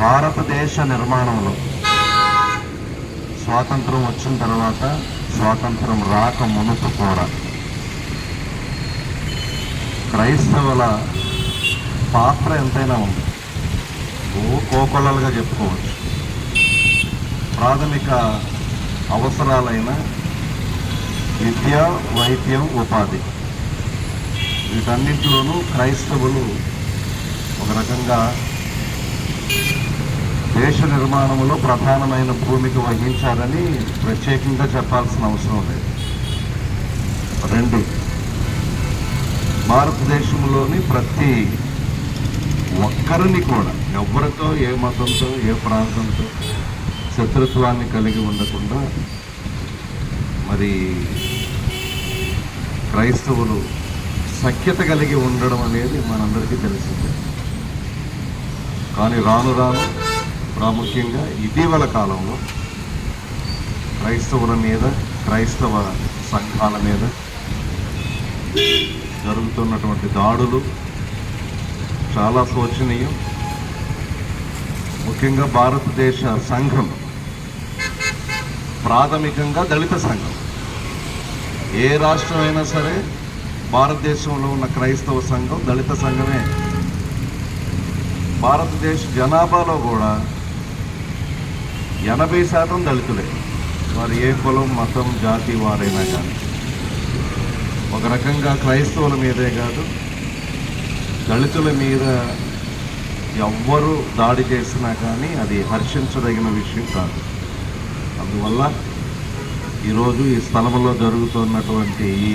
భారతదేశ నిర్మాణంలో స్వాతంత్రం వచ్చిన తర్వాత స్వాతంత్రం రాక మునుపు కూడా క్రైస్తవుల పాత్ర ఎంతైనా ఉంది. ఓ కోకొల్లలుగా చెప్పుకోవచ్చు. ప్రాథమిక అవసరాలైన విద్య వైద్యం ఉపాధి. వీటన్నింటిలోనూ క్రైస్తవులు ఒక రకంగా దేశ నిర్మాణంలో ప్రధానమైన భూమిక వహించారని ప్రత్యేకంగా చెప్పాల్సిన అవసరం లేదు. రెండు భారతదేశంలోని ప్రతి ఒక్కరిని కూడా ఎవరితో ఏ మతంతో ఏ ప్రాంతంతో శత్రుత్వాన్ని కలిగి ఉండకుండా మరి క్రైస్తవులు సఖ్యత కలిగి ఉండడం అనేది మనందరికీ తెలిసిందే. కానీ రాను రాను ప్రాముఖ్యంగా ఇటీవల కాలంలో క్రైస్తవుల మీద క్రైస్తవ సంఘాల మీద జరుగుతున్నటువంటి దాడులు చాలా శోచనీయం. ముఖ్యంగా భారతదేశ సంఘం ప్రాథమికంగా దళిత సంఘం. ఏ రాష్ట్రం అయినా సరే భారతదేశంలో ఉన్న క్రైస్తవ సంఘం దళిత సంఘమే. భారతదేశ జనాభాలో కూడా ఎనభై శాతం దళితులే. వారు ఏ కులం మతం జాతి వారైనా కానీ. ఒక రకంగా క్రైస్తవుల మీదే కాదు దళితుల మీద ఎవ్వరు దాడి చేసినా కానీ అది హర్షించదగిన విషయం కాదు. అందువల్ల ఈరోజు ఈ స్థలంలో జరుగుతున్నటువంటి ఈ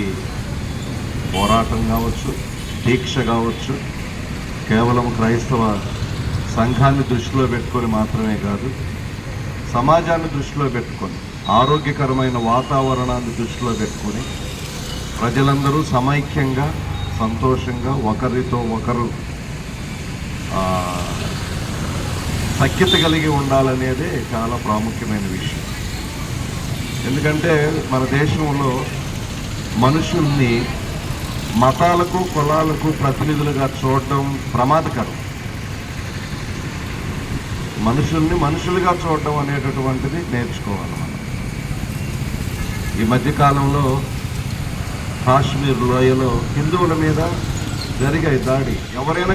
పోరాటం కావచ్చు దీక్ష కావచ్చు కేవలం క్రైస్తవ సంఘాన్ని దృష్టిలో పెట్టుకొని మాత్రమే కాదు సమాజాన్ని దృష్టిలో పెట్టుకొని ఆరోగ్యకరమైన వాతావరణాన్ని దృష్టిలో పెట్టుకొని ప్రజలందరూ సమైక్యంగా సంతోషంగా ఒకరితో ఒకరు సఖ్యత కలిగి ఉండాలనేదే చాలా ప్రాముఖ్యమైన విషయం. ఎందుకంటే మన దేశంలో మనుషుల్ని మతాలకు కులాలకు ప్రతినిధులుగా చూడటం ప్రమాదకరం. మనుషుల్ని మనుషులుగా చూడటం అనేటటువంటిది నేర్చుకోవాలి మనం. ఈ మధ్యకాలంలో కాశ్మీర్ లోయలో హిందువుల మీద జరిగే దాడి. ఎవరైనా